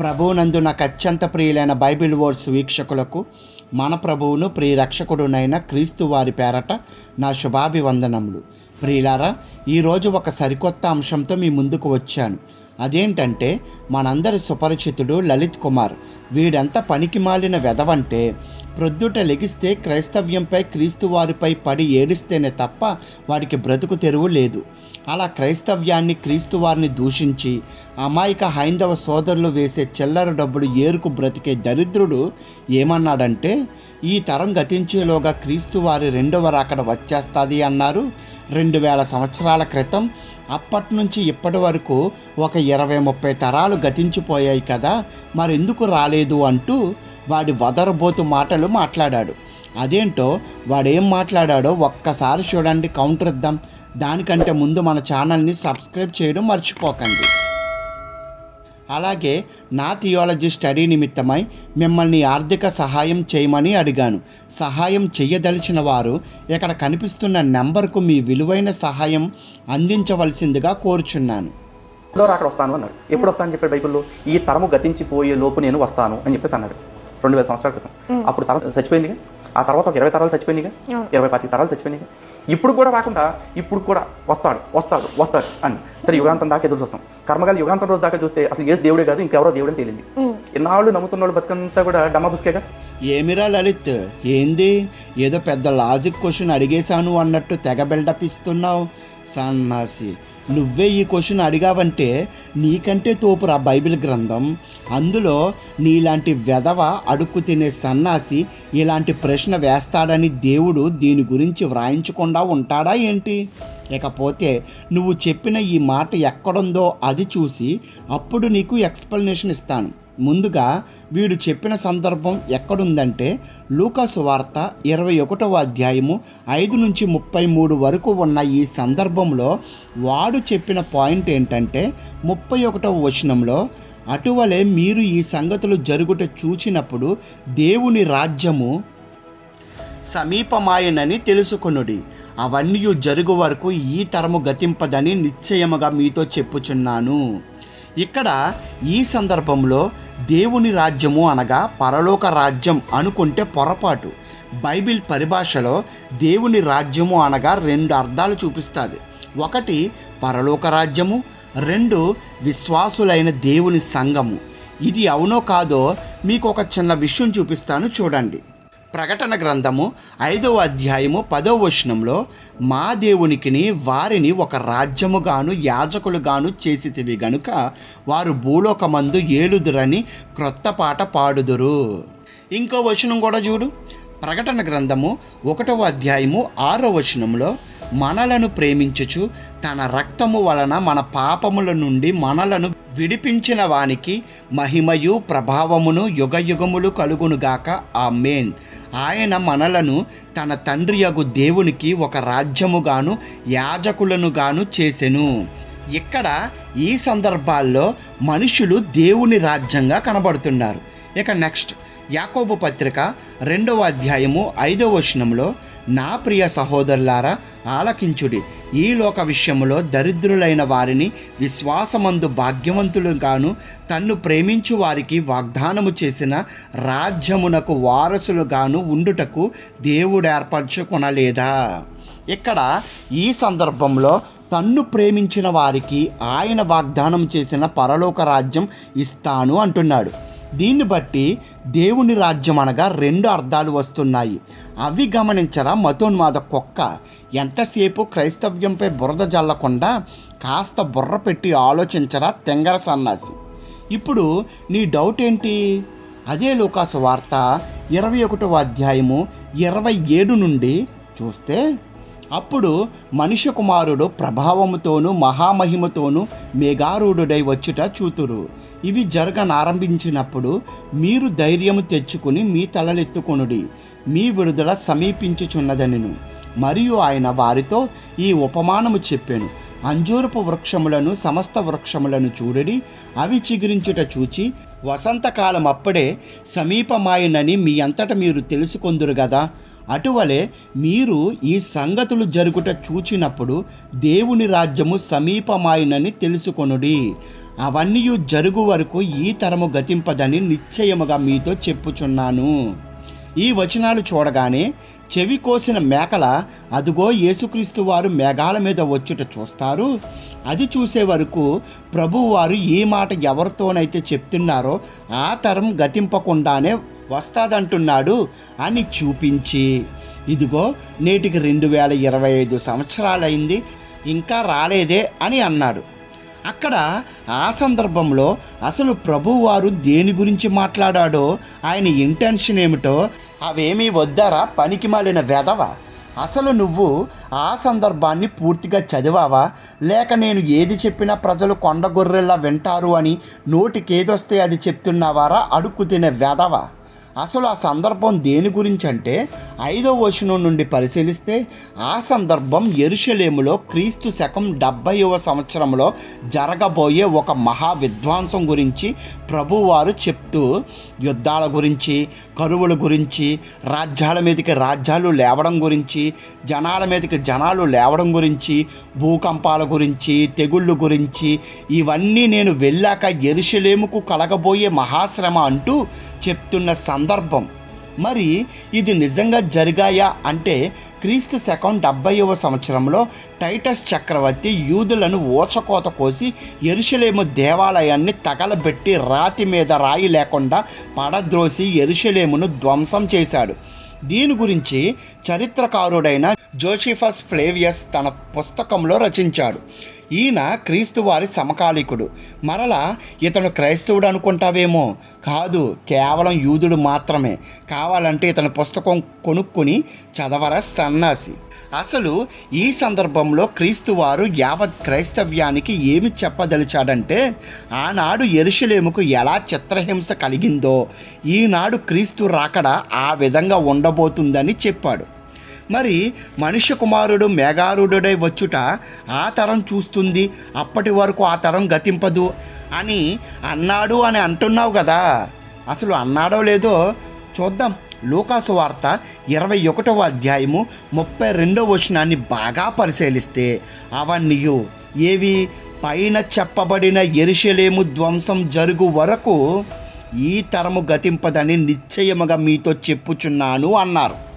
ప్రభువునందు నాకు అత్యంత ప్రియులైన బైబిల్ వర్డ్స్ వీక్షకులకు మన ప్రభువును ప్రియరక్షకుడునైన క్రీస్తు వారి పేరట నా శుభాభివందనములు. ప్రియులారా ఈరోజు ఒక సరికొత్త అంశంతో మీ ముందుకు వచ్చాను. అదేంటంటే మనందరి సుపరిచితుడు లలిత్ కుమార్. వీడంతా పనికి మాలిన వెదవంటే ప్రొద్దుట లెగిస్తే క్రైస్తవ్యంపై క్రీస్తు వారిపై పడి ఏడిస్తేనే తప్ప వాడికి బ్రతుకు తెరువు లేదు. అలా క్రైస్తవ్యాన్ని క్రీస్తు వారిని దూషించి అమాయక హైందవ సోదరులు వేసే చిల్లర డబ్బులు ఏరుకు బ్రతికే దరిద్రుడు ఏమన్నాడంటే ఈ తరం గతించేలోగా క్రీస్తు వారి రెండవ రాకడ వచ్చేస్తుంది అన్నారు. రెండు వేల సంవత్సరాల క్రితం అప్పటి నుంచి ఇప్పటి వరకు ఒక ఇరవై ముప్పై తరాలు గతించిపోయాయి కదా మరెందుకు రాలేదు అంటూ వాడి వదరబోతు మాటలు మాట్లాడాడు. అదేంటో వాడేం మాట్లాడాడో ఒక్కసారి చూడండి కౌంటర్ ఇద్దాం. దానికంటే ముందు మన ఛానల్ని సబ్స్క్రైబ్ చేయడం మర్చిపోకండి. అలాగే నా థియాలజీ స్టడీ నిమిత్తమై మిమ్మల్ని ఆర్థిక సహాయం చేయమని అడిగాను. సహాయం చేయదలిచిన వారు ఇక్కడ కనిపిస్తున్న నెంబర్కు మీ విలువైన సహాయం అందించవలసిందిగా కోరుచున్నాను. రెండో రాకడ వస్తాను అన్నాడు. ఎప్పుడు వస్తాను చెప్పాడు బైబిల్లో? ఈ తరము గతించిపోయే లోపు నేను వస్తాను అని చెప్పేసి అన్నాడు. రెండు వేల సంవత్సరాల క్రితం. అప్పుడు తరం చచ్చిపోయిందిగా. ఆ తర్వాత ఒక ఇరవై తరాలు చచ్చిపోయినాయిగా ఇరవై పాతిక తరాలు చచ్చిపోయినాయిగా ఇప్పుడు కూడా రాకుండా ఇప్పుడు కూడా వస్తాడు వస్తాడు వస్తాడు అని. సరే యుగాంతం దాకా ఎదురు చూస్తాం. కర్మగాలి యుగాంతం రోజు దాకా చూస్తే అసలు ఏ దేవుడే కాదు ఇంకెవరో దేవుడని తేలింది ఎన్నాళ్ళు నమ్ముతున్న వాళ్ళు బతుకంతా కూడా డమ్మ బుస్కేగా? ఏమిరా లలిత్? ఏంది? ఏదో పెద్ద లాజిక్ క్వశ్చన్ అడిగేశాను అన్నట్టు తెగ బిల్డప్ ఇస్తున్నావు. సన్నాసి. నువ్వే ఈ క్వశ్చన్ అడిగావంటే నీకంటే తోపురా బైబిల్ గ్రంథం. అందులో నీలాంటి వెధవ అడుక్కు తినే సన్నాసి ఇలాంటి ప్రశ్న వేస్తాడని దేవుడు దీని గురించి వ్రాయించకుండా ఉంటాడా ఏంటి? ఇకపోతే నువ్వు చెప్పిన ఈ మాట ఎక్కడుందో అది చూసి అప్పుడు నీకు ఎక్స్ప్లెనేషన్ ఇస్తాను. ముందుగా వీడు చెప్పిన సందర్భం ఎక్కడుందంటే లూకాసు వార్త ఇరవై ఒకటవ అధ్యాయము ఐదు నుంచి ముప్పై మూడు వరకు ఉన్న ఈ సందర్భంలో వాడు చెప్పిన పాయింట్ ఏంటంటే ముప్పై ఒకటవ వచనంలో అటువలే మీరు ఈ సంగతులు జరుగుట చూచినప్పుడు దేవుని రాజ్యము సమీపమాయనని తెలుసుకొనుడి. అవన్నీ జరుగు వరకు ఈ తరము గతింపదని నిశ్చయముగా మీతో చెప్పుచున్నాను. ఇక్కడ ఈ సందర్భంలో దేవుని రాజ్యము అనగా పరలోక రాజ్యం అనుకుంటే పొరపాటు. బైబిల్ పరిభాషలో దేవుని రాజ్యము అనగా రెండు అర్థాలు చూపిస్తుంది. ఒకటి పరలోక రాజ్యము. రెండు విశ్వాసులైన దేవుని సంఘము. ఇది అవునో కాదో మీకు ఒక చిన్న విషయం చూపిస్తాను చూడండి. ప్రకటన గ్రంథము ఐదవ అధ్యాయము పదవ వచనంలో మా దేవునికిని వారిని ఒక రాజ్యముగాను యాజకులుగాను చేసితివి గనుక వారు భూలోకమందు ఏలుదురని క్రొత్త పాట పాడుదురు. ఇంకో వచనం కూడా చూడు. ప్రకటన గ్రంథము ఒకటవ అధ్యాయము ఆరో వచనంలో మనలను ప్రేమించుచు తన రక్తము వలన మన పాపముల నుండి మనలను విడిపించిన వానికి మహిమయు ప్రభావమును యుగయుగములు కలుగునుగాక. ఆ మేన్ ఆయన మనలను తన తండ్రి యగు దేవునికి ఒక రాజ్యముగాను యాజకులను గాను చేసెను. ఇక్కడ ఈ సందర్భాల్లో మనుషులు దేవుని రాజ్యంగా కనబడుతున్నారు. ఇక నెక్స్ట్ యాకోబు పత్రిక రెండవ అధ్యాయము ఐదవ వచనంలో నా ప్రియ సహోదరులారా ఆలకించుడి. ఈ లోక విషయములో దరిద్రులైన వారిని విశ్వాసమందు భాగ్యవంతులుగాను తన్ను ప్రేమించు వారికి వాగ్దానము చేసిన రాజ్యమునకు వారసులుగాను ఉండుటకు దేవుడు ఏర్పరచుకొనలేదా? ఇక్కడ ఈ సందర్భంలో తన్ను ప్రేమించిన వారికి ఆయన వాగ్దానం చేసిన పరలోక రాజ్యం ఇస్తాను అంటున్నాడు. దీన్ని బట్టి దేవుని రాజ్యం అనగా రెండు అర్థాలు వస్తున్నాయి. అవి గమనించరా మతోన్మాద కుక్క ఎంతసేపు క్రైస్తవ్యంపై బురద జల్లకుండా కాస్త బుర్ర పెట్టి ఆలోచించరా తెంగర సన్నాసి. ఇప్పుడు నీ డౌట్ ఏంటి? అదే లోకాసు వార్త ఇరవై ఒకటవ అధ్యాయము ఇరవై ఏడు నుండి చూస్తే అప్పుడు మనుష్య కుమారుడు ప్రభావముతోనూ మహామహిమతోనూ మేఘారూఢుడై వచ్చుట చూతురు. ఇవి జరగనారంభించినప్పుడు మీరు ధైర్యము తెచ్చుకుని మీ తలలెత్తుకొనుడి. మీ విడుదల సమీపించుచున్నదనిను. మరియు ఆయన వారితో ఈ ఉపమానము చెప్పాను. అంజూరపు వృక్షములను సమస్త వృక్షములను చూడడి అవి చిగురించుట చూచి వసంతకాలం అప్పుడే సమీపమాయనని మీ అంతట మీరు తెలుసుకొందురు కదా అటువలే మీరు ఈ సంగతులు జరుగుట చూచినప్పుడు దేవుని రాజ్యము సమీపమాయనని తెలుసుకొనుడి. అవన్నీ జరుగు వరకు ఈ తరము గతింపదని నిశ్చయముగా మీతో చెప్పుచున్నాను. ఈ వచనాలు చూడగానే చెవి కోసిన మేకల అదుగో యేసుక్రీస్తు వారు మేఘాల మీద వచ్చుట చూస్తారు. అది చూసే వరకు ప్రభువారు ఈ మాట ఎవరితోనైతే చెప్తున్నారో ఆ తరం గతింపకుండానే వస్తాదంటున్నాడు అని చూపించి ఇదిగో నేటికి రెండు వేల ఇరవై ఐదు సంవత్సరాలైంది ఇంకా రాలేదే అని అన్నాడు. అక్కడ ఆ సందర్భంలో అసలు ప్రభువారు దేని గురించి మాట్లాడాడో ఆయన ఇంటెన్షన్ ఏమిటో అవేమీ వద్దారా పనికి మాలిన వెధవ. అసలు నువ్వు ఆ సందర్భాన్ని పూర్తిగా చదివావా? లేక నేను ఏది చెప్పినా ప్రజలు కొండ గొర్రెల్లా వింటారు అని నోటికి ఏదొస్తే అది చెప్తున్నావారా? అడుక్కు తినే వెధవా. అసలు ఆ సందర్భం దేని గురించి అంటే ఐదో వచనం నుండి పరిశీలిస్తే ఆ సందర్భం ఎరుషలేములో క్రీస్తు శకం డెబ్బైవ సంవత్సరంలో జరగబోయే ఒక మహా విద్వాంసం గురించి ప్రభువారు చెప్తూ యుద్ధాల గురించి కరువుల గురించి రాజ్యాల మీదకి రాజ్యాలు లేవడం గురించి జనాల మీదకి జనాలు లేవడం గురించి భూకంపాల గురించి తెగుళ్ళు గురించి ఇవన్నీ నేను వెళ్ళాక ఎరుషలేముకు కలగబోయే మహాశ్రమ అంటూ చెప్తున్న సందర్భం. మరి ఇది నిజంగా జరిగాయా అంటే క్రీస్తు శకం డెబ్బైవ సంవత్సరంలో టైటస్ చక్రవర్తి యూదులను ఊచకోత కోసి ఎరుషలేము దేవాలయాన్ని తగలబెట్టి రాతి మీద రాయి లేకుండా పడద్రోసి ఎరుషలేమును ధ్వంసం చేశాడు. దీని గురించి చరిత్రకారుడైన జోషిఫస్ ఫ్లేవియస్ తన పుస్తకంలో రచించాడు. ఈయన క్రీస్తు వారి సమకాలికుడు. మరలా ఇతను క్రైస్తవుడు అనుకుంటావేమో? కాదు కేవలం యూదుడు మాత్రమే. కావాలంటే ఇతని పుస్తకం కొనుక్కొని చదవరా సన్నాసి. అసలు ఈ సందర్భంలో క్రీస్తు వారు యావత్ క్రైస్తవ్యానికి ఏమి చెప్పదలిచాడంటే ఆనాడు ఎరుషలేముకు ఎలా చిత్రహింస కలిగిందో ఈనాడు క్రీస్తు రాకడ ఆ విధంగా ఉండబోతుందని చెప్పాడు. మరి మనుష్య కుమారుడు మేఘారుడై వచ్చుట ఆ తరం చూస్తుంది. అప్పటి వరకు ఆ తరం గతింపదు అని అన్నాడు అని అంటున్నావు కదా. అసలు అన్నాడో లేదో చూద్దాం. లూకాసు వార్త ఇరవై ఒకటవ అధ్యాయము ముప్పై రెండవ వచనాన్ని బాగా పరిశీలిస్తే అవన్నీ ఏవి? పైన చెప్పబడిన ఎరుషలేము ధ్వంసం జరుగు వరకు ఈ తరము గతింపదని నిశ్చయముగా మీతో చెప్పుచున్నాను అన్నారు.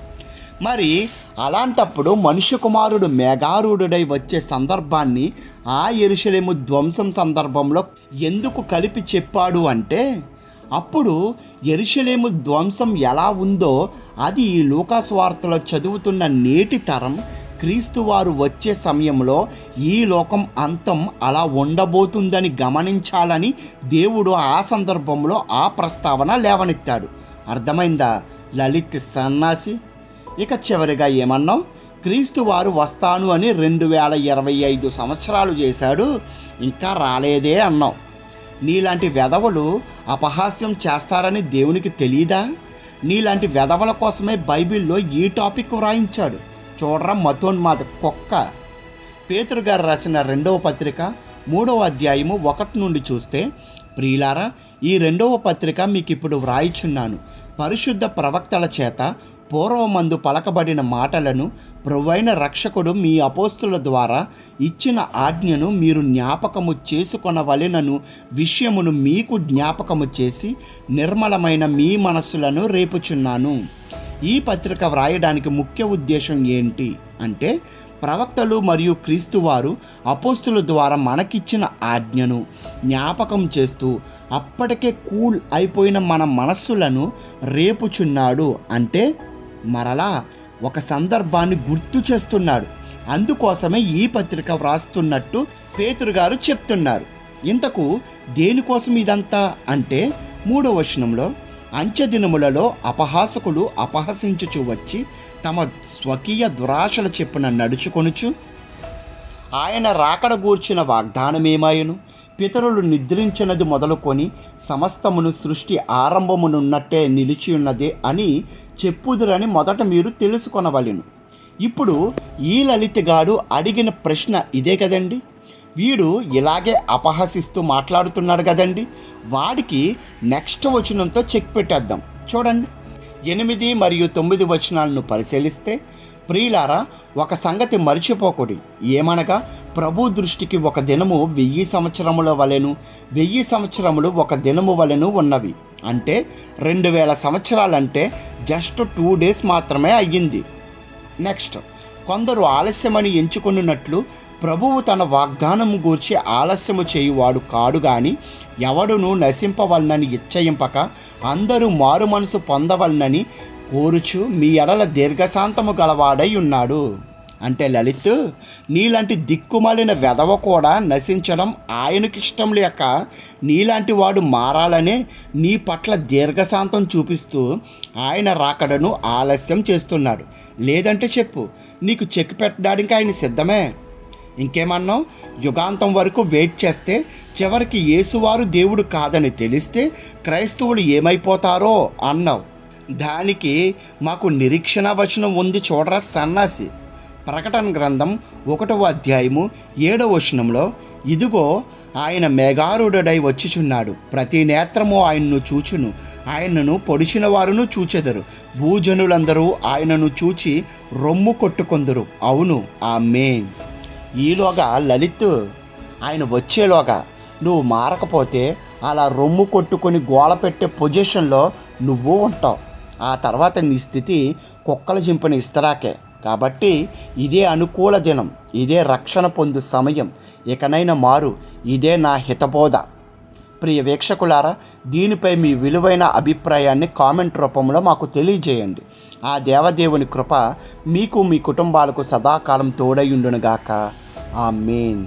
మరి అలాంటప్పుడు మనుష్య కుమారుడు మేఘారూఢుడై వచ్చే సందర్భాన్ని ఆ ఎరుషలేము ధ్వంసం సందర్భంలో ఎందుకు కలిపి చెప్పాడు అంటే అప్పుడు ఎరుషలేము ధ్వంసం ఎలా ఉందో అది ఈ చదువుతున్న నేటి తరం క్రీస్తు వారు వచ్చే సమయంలో ఈ లోకం అంతం అలా ఉండబోతుందని గమనించాలని దేవుడు ఆ సందర్భంలో ఆ ప్రస్తావన లేవనెత్తాడు. అర్థమైందా? లలిత్ సన్నాసి ఇక చివరిగా ఏమన్నావు క్రీస్తు వారు వస్తాను అని రెండు వేల ఇరవై ఐదు సంవత్సరాలు చేశాడు ఇంకా రాలేదే అన్నాం. నీలాంటి వెధవలు అపహాస్యం చేస్తారని దేవునికి తెలియదా నీలాంటి వెధవల కోసమే బైబిల్లో ఈ టాపిక్ వ్రాయించాడు. చూడరా మతోన్మాద కుక్క. పేతురు గారు రాసిన రెండవ పత్రిక మూడవ అధ్యాయము ఒకటి నుండి చూస్తే ప్రియులారా ఈ రెండవ పత్రిక మీకు ఇప్పుడు వ్రాయిచున్నాను. పరిశుద్ధ ప్రవక్తల చేత పూర్వమందు పలకబడిన మాటలను ప్రవైన రక్షకుడు మీ అపోస్తుల ద్వారా ఇచ్చిన ఆజ్ఞను మీరు జ్ఞాపకము చేసుకొనవలెనను విషయమును మీకు జ్ఞాపకము చేసి నిర్మలమైన మీ మనస్సులను రేపుచున్నాను. ఈ పత్రిక వ్రాయడానికి ముఖ్య ఉద్దేశం ఏంటి అంటే ప్రవక్తలు మరియు క్రీస్తు వారు అపోస్తుల ద్వారా మనకిచ్చిన ఆజ్ఞను జ్ఞాపకం చేస్తూ అప్పటికే కూల్ అయిపోయిన మన మనస్సులను రేపుచున్నాడు. అంటే మరలా ఒక సందర్భాన్ని గుర్తు చేస్తున్నాడు. అందుకోసమే ఈ పత్రిక వ్రాస్తున్నట్టు పేతురు గారు చెప్తున్నారు. ఇంతకు దేనికోసం ఇదంతా? అంటే మూడో వచనంలో అంచెదినములలో అపహాసకులు అపహసించుచు వచ్చి తమ స్వకీయ దురాశల చెప్పున నడుచుకొనుచు ఆయన రాకడ గూర్చిన వాగ్దానమేమాయను? పితరులు నిద్రించినది మొదలుకొని సమస్తమును సృష్టి ఆరంభమునున్నట్టే నిలిచి అని చెప్పుదురని మొదట మీరు తెలుసుకొనవలెను. ఇప్పుడు ఈ లలితగాడు అడిగిన ప్రశ్న ఇదే కదండి? వీడు ఇలాగే అపహసిస్తూ మాట్లాడుతున్నాడు కదండి. వాడికి నెక్స్ట్ వచనంతో చెక్ పెట్టేద్దాం. చూడండి. ఎనిమిది మరియు తొమ్మిది వచనాలను పరిశీలిస్తే ప్రియులారా ఒక సంగతి మరిచిపోకూడి ఏమనగా ప్రభు దృష్టికి ఒక దినము వెయ్యి సంవత్సరముల వలెను వెయ్యి సంవత్సరములు ఒక దినము వలెను ఉన్నవి. అంటే రెండు వేల సంవత్సరాలంటే జస్ట్ టూ డేస్ మాత్రమే అయ్యింది. నెక్స్ట్ కొందరు ఆలస్యమని ఎంచుకున్నట్లు ప్రభువు తన వాగ్దానం గూర్చి ఆలస్యము చేయువాడు కాడు గాని ఎవడును నశింపవలనని ఇచ్చయింపక అందరూ మారు మనసు పొందవలనని కోరుచు మీ ఎడల దీర్ఘశాంతము గలవాడై ఉన్నాడు. అంటే లలిత్ నీలాంటి దిక్కుమాలిన వెధవ కూడా నశించడం ఆయనకి ఇష్టం లేక నీలాంటి వాడు మారాలనే నీ పట్ల దీర్ఘశాంతం చూపిస్తూ ఆయన రాకడను ఆలస్యం చేస్తున్నాడు. లేదంటే చెప్పు నీకు చెక్ పెట్టడానికి ఆయన సిద్ధమే? ఇంకేమన్నాం యుగాంతం వరకు వెయిట్ చేస్తే చివరికి యేసువారు దేవుడు కాదని తెలిస్తే క్రైస్తవులు ఏమైపోతారో అన్నావు. దానికి మాకు నిరీక్షణ వచనం ఉంది చూడరా సన్నాసి. ప్రకటన గ్రంథం ఒకటవ అధ్యాయము ఏడవ వచనంలో ఇదిగో ఆయన మేఘారుడై వచ్చిచున్నాడు. ప్రతి నేత్రము ఆయన్ను చూచును. ఆయనను పొడిచిన వారును చూచెదరు. భూజనులందరూ ఆయనను చూచి రొమ్ము కొట్టుకొందరు. అవును. ఆ మేన్ ఈలోగా లలిత్ ఆయన వచ్చేలోగా నువ్వు మారకపోతే అలా రొమ్ము కొట్టుకొని గోళ పెట్టే పొజిషన్లో నువ్వు ఉంటావు. ఆ తర్వాత నీ స్థితి కుక్కల చింపిన ఇస్తరాకే. కాబట్టి ఇదే అనుకూల దినం ఇదే రక్షణ పొందు సమయం. ఇకనైనా మారు ఇదే నా హితబోధ. ప్రియ వీక్షకులారా దీనిపై మీ విలువైన అభిప్రాయాన్ని కామెంట్ రూపంలో మాకు తెలియజేయండి. ఆ దేవదేవుని కృప మీకు మీ కుటుంబాలకు సదాకాలం తోడయుండునుగాక ఆ మెయిన్